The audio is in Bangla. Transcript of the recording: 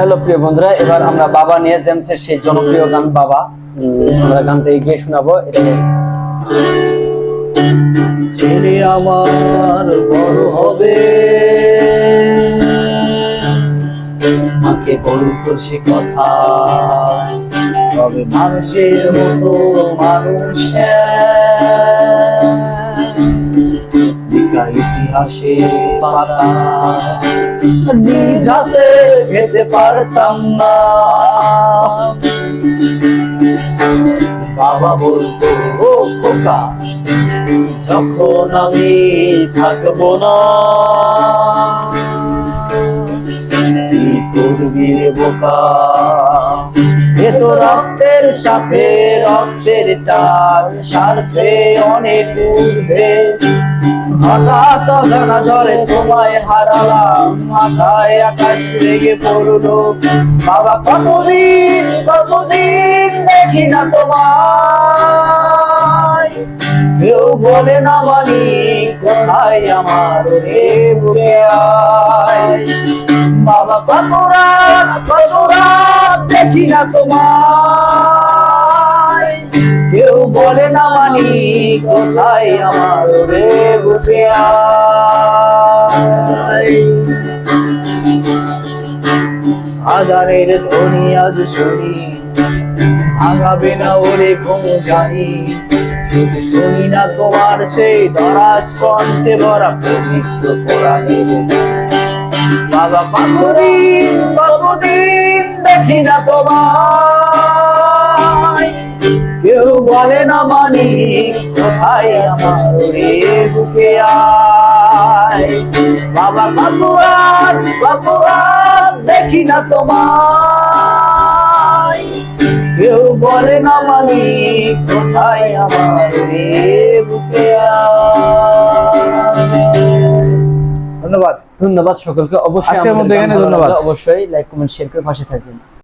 হ্যালো প্রিয় বন্ধুরা, এবার আমরা বাবা নিয়ে জেমসের সেই জনপ্রিয় গান বাবা। আমরা গানটা গিয়ে শোনাবো ছেলে আমার বড় হবে। মাকে বলতো সে কথা। তবে মানুষের মতো মানুষ ইতিহাসের পাতা নিজ হাতে খেতে পারতাম না। বাবা বলতো, ও খোকা, যখন আমি থাকব না করবি বোকা? এ তো রক্তের সাথে রক্তের টান স্বার্থে অনেক ঊর্ধ্বে হঠাৎ অজানা তোমায় হারালাম, মাথায় আকাশ বাবা, কতদিন কতদিন দেখি না তোমায়। কেউ বলে না মানি কোথায় আমার রে বুকে বাবা, কত রাত কত রাত দেখি না তোমায়? কেউ বলে না মানি, কোথায় আমার রে বুকে আয়? হাজারের ধ্বনি আজ শুনি, ভাঙাবে না ওরে ঘুম জানি। শুনি না তোমার সেই দরাজ কণ্ঠে ভরা পবিত্র কোরআনের। বাবা কতদিন কতদিন দেখি না তোমায়। কেউ বলে না মানি, কোথায় আমার বুকে আয়? বাবা কত রাত দেখি না তোমায়। কেউ বলে না মানি, কোথায় আমার বুকে ধন্যবাদ সকলকে অবশ্যই আমাদের এখানে ধন্যবাদ। অবশ্যই লাইক কমেন্ট শেয়ার করে পাশে থাকবেন